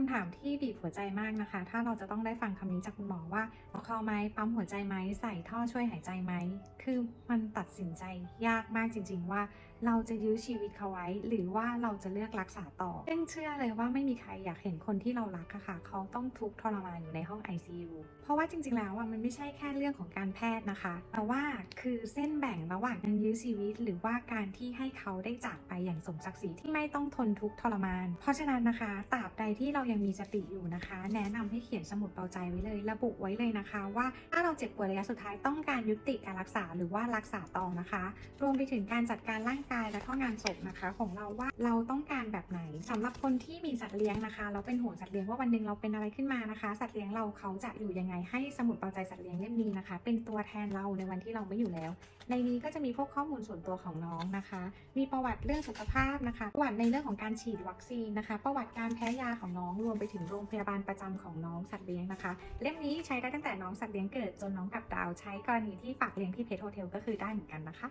คำถามที่บีบหัวใจมากนะคะ ถ้าเราจะต้องได้ฟังคำนี้จากคุณหมอว่าเอาคอไหมปั๊มหัวใจไหมใส่ท่อช่วยหายใจไหม คือมันตัดสินใจยากมากจริง ๆ ว่าเราจะยื้อชีวิตเขาไว้ หรือว่าเราจะเลือกรักษาต่อซึ่งเชื่อเลยว่าไม่มีใครอยากเห็นคนที่เรารักค่ะ เขาต้องทุกข์ทรมานอยู่ในห้อง ICU เพราะว่าจริง ๆ แล้วอะมันไม่ใช่แค่เรื่องของการแพทย์นะคะ แต่ว่าคือเส้นแบ่งระหว่างการยื้อชีวิต หรือว่าการที่ให้เขาได้จากไปอย่างสมศักดิ์ศรีที่ไม่ต้องทนทุกข์ทรมาน เพราะฉะนั้นนะคะตราบใดที่เรายังมีสติอยู่นะคะ แนะนำให้เขียนสมุดเบาใจไว้เลย ระบุไว้เลยนะคะ ว่าถ้าเราเจ็บป่วยระยะสุดท้ายต้องการยุติการรักษาหรือว่ารักษาต่อนะคะ รวมไปถึงการจัดการร่างกายและก็งานศพนะคะ ของเราว่าเราต้องการแบบไหนสำหรับคนที่มีสัตว์เลี้ยงนะคะ เราเป็นห่วงสัตว์เลี้ยงว่าวันหนึ่งเราเป็นอะไรขึ้นมานะคะ สัตว์เลี้ยงเราเขาจะอยู่ยังไงให้สมุดเบาใจสัตว์เลี้ยงเล่มนี้นะคะ เป็นตัวแทนเราในวันที่เราไม่อยู่แล้ว ในนี้ก็จะมีพวกข้อมูลส่วนตัวของน้องนะคะ มีประวัติเรื่องสุขภาพนะคะ ประวัติในเรื่องของการฉีดวัคซีนนะคะ ประวัติการแพ้ยาของน้องรวมไปถึงโรงพยาบาลประจำของน้องสัตว์เลี้ยงนะคะ เล่มนี้ใช้ได้ตั้งแต่น้องสัตว์เลี้ยงเกิดจนน้องกลับดาว ใช้กรณีที่ฝากเลี้ยงที่เพจโฮเทลก็คือได้เหมือนกันนะคะ